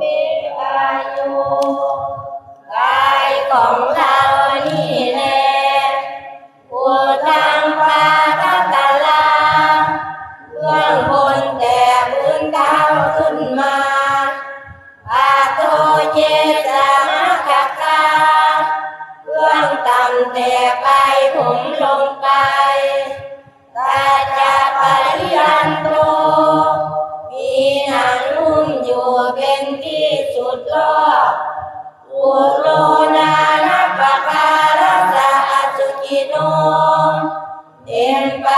มีอายุกายของเรานี่แหละผู้ทางพารัตลาเบื้องบนแต่พื้นเท้าขึ้นมาอาโตเยสามคักคาเบื้องต่ำแต่ไปผมลงไปตาจะปริ อุโรนานัปปารัสสะอสุกิโนเต็มไป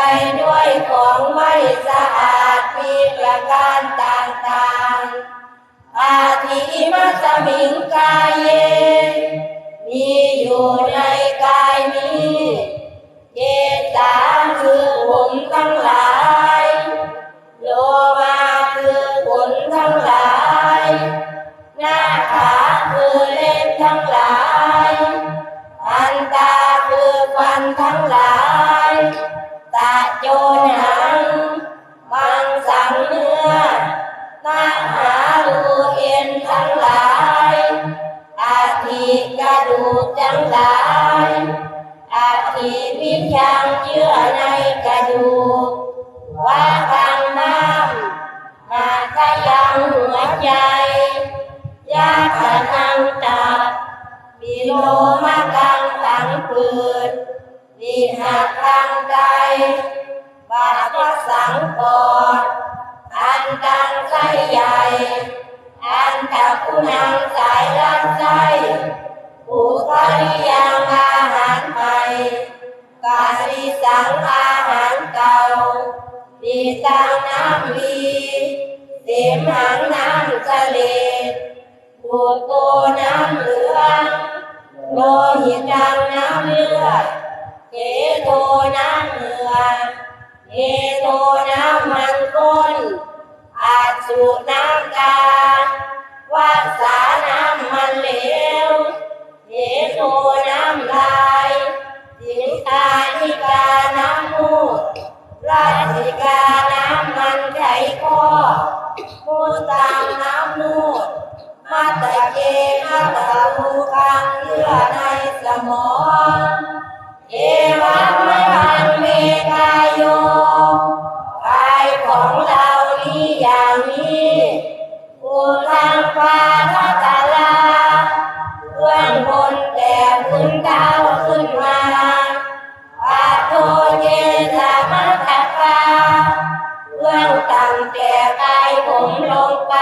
ด้วยของไม่สะอาดมีประการต่างๆอาทิมัสมิงกายเยมีอยู่ในกายนี้เจตาคือผมทั้งหลาย คือฟันทั้งหลายตาโจหนังมังสังเนื้อนาหารูเอ็นทั้งหลายอาทิกระดูกทั้งหลายอาทิวิญญาณเยื่อในกระดูกว่าทางน้ำมาขยังหัวใจยาขะนังตับมีโลมากังสังปื นดีหักทางใจบาดก็สังปอดอันตังไส้ใหญ่ อันตะกุนังสายลำไส้ผู้ทำยังอาหารใหม่กาลิสังอาหารเก่าดีตังน้ำดีเสมหังน้ำทะเลปูโตน้ำเหลือง เหงื่อโตน้ำมันก้นอาสุน้ำตาวาสาน้ำมันเหลวเยโตน้ำลายสิงตานิกาน้ำมูกราชิกาน้ำมันไข่ข้อมูตังน้ำมูดมาตะเกมาตะภูคังเยื่อในสมองเอ อย่างนี้ผู้ทางฟ้ารัตลาเบื้องบนแต่ขึ้นเท้าขึ้นมาปาโทเยสามัคคาเบื้องต่ำแต่กายผมลงไป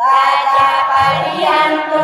ตาจะปริยันโต